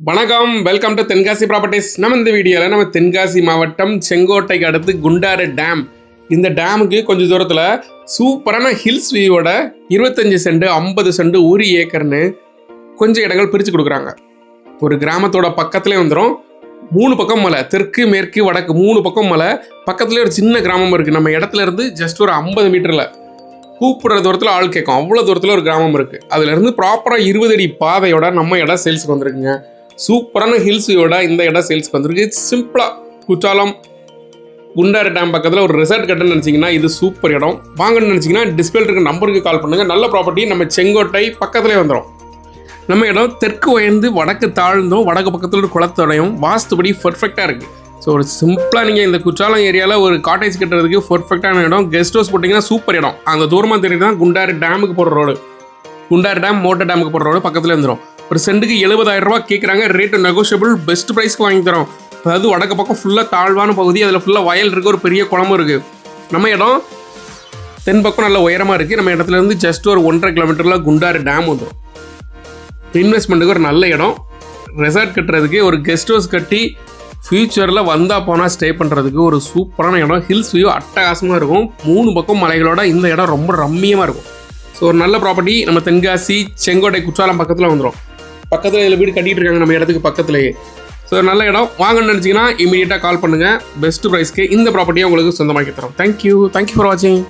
வணக்கம். Welcome to Tenkasi properties நம்ம இந்த வீடியோவில் நம்ம தென்காசி மாவட்டம் செங்கோட்டைக்கு அடுத்து குண்டாறு டேம் இந்த டேமுக்கு கொஞ்சம் தூரத்தில் சூப்பரான ஹில்ஸ் வியூவோட இருபத்தஞ்சு சென்ட் ஐம்பது சென்ட் ஒரு ஏக்கர்னு கொஞ்சம் இடங்கள் பிரித்து கொடுக்குறாங்க. ஒரு கிராமத்தோட பக்கத்துலேயே வந்துடும் மூணு பக்கம் மலை தெற்கு மேற்கு வடக்கு மூணு பக்கம் மலை. பக்கத்துலேயே ஒரு சின்ன கிராமம் இருக்குது நம்ம இடத்துல இருந்து ஜஸ்ட் ஒரு ஐம்பது மீட்டரில் கூப்பிடுற தூரத்தில் ஆள் கேட்கும். அவ்வளோ தூரத்தில் ஒரு கிராமம் இருக்குது அதுலேருந்து ப்ராப்பராக இருபது அடி பாதையோட நம்ம இடம் சேல்ஸுக்கு வந்திருக்குங்க. சூப்பரான ஹில்ஸையோட இந்த இடம் சேல்ஸ்க்கு வந்திருக்கு. சிம்பிளாக குற்றாலம் குண்டாறு டேம் பக்கத்தில் ஒரு ரிசார்ட் கட்டணும்னு நினச்சிங்கன்னா இது சூப்பர் இடம். வாங்கணும்னு நினச்சிங்கன்னா டிஸ்பிளே இருக்க நம்பருக்கு கால் பண்ணுங்கள் நல்ல ப்ராப்பர்ட்டி நம்ம செங்கோட்டை பக்கத்துலேயே வந்துடும் நம்ம இடம் தெற்கு உயர்ந்து வடக்கு தாழ்ந்தும் வடக்கு பக்கத்தில் ஒரு குளத்தோடையும் வாஸ்துபடி பர்ஃபெக்டாக இருக்குது ஸோ ஒரு சிம்பிளாக நீங்கள் இந்த குற்றாலம் ஏரியாவில் ஒரு காட்டேஜ் கட்டுறதுக்கு பர்ஃபெக்டான இடம். கெஸ்ட் ஹவுஸ் போட்டிங்கன்னா சூப்பர் இடம். அந்த தூரமாக தெரியுது தான் குண்டாறு டேமுக்கு போகிற ரோடு குண்டாறு டேம் மோட்டர் டேமுக்கு போகிற ரோடு பக்கத்தில் வந்துடும் ஒரு சென்ட்டுக்கு எழுபதாயிரம் ரூபாய் கேட்குறாங்க ரேட்டு நெகோஷியபிள் பெஸ்ட் ப்ரைஸ்க்கு வாங்கி தரோம். அதாவது வடக்கு பக்கம் ஃபுல்லாக தாழ்வான பகுதி அதில் ஃபுல்லாக வயல் இருக்குது ஒரு பெரிய குளமும் இருக்குது நம்ம இடம் தென் பக்கம் நல்ல உயரமாக இருக்குது நம்ம இடத்துல இருந்து ஜஸ்ட் ஒரு ஒன்றரை கிலோமீட்டரில் குண்டாறு டேம் வந்துடும் இன்வெஸ்ட்மெண்ட்டுக்கு ஒரு நல்ல இடம். ரெசார்ட் கட்டுறதுக்கு ஒரு கெஸ்ட் ஹவுஸ் கட்டி ஃப்யூச்சரில் வந்தால் போனால் ஸ்டே பண்ணுறதுக்கு ஒரு சூப்பரான இடம். ஹில்ஸ் வியூ அட்டகாசமாக இருக்கும். மூணு பக்கம் மலைகளோட இந்த இடம் ரொம்ப ரம்மியமாக இருக்கும். ஸோ ஒரு நல்ல ப்ராப்பர்ட்டி நம்ம தென்காசி செங்கோட்டை குற்றாலம் பக்கத்தில் வந்துடும் பக்கத்தில் இதில் வீடு கட்டிகிட்டு இருக்காங்க நம்ம இடத்துக்கு பக்கத்துலேயே. ஸோ நல்ல இடம். வாங்கணும்னு நினச்சிங்கன்னா இமீடியட்டாக கால் பண்ணுங்கள் பெஸ்ட் ப்ரைஸ்க்கு இந்த ப்ராப்பர்ட்டியை உங்களுக்கு சொந்தமாக்கி தரோம். தேங்க்யூ தேங்க்யூ ஃபார் வாட்சிங்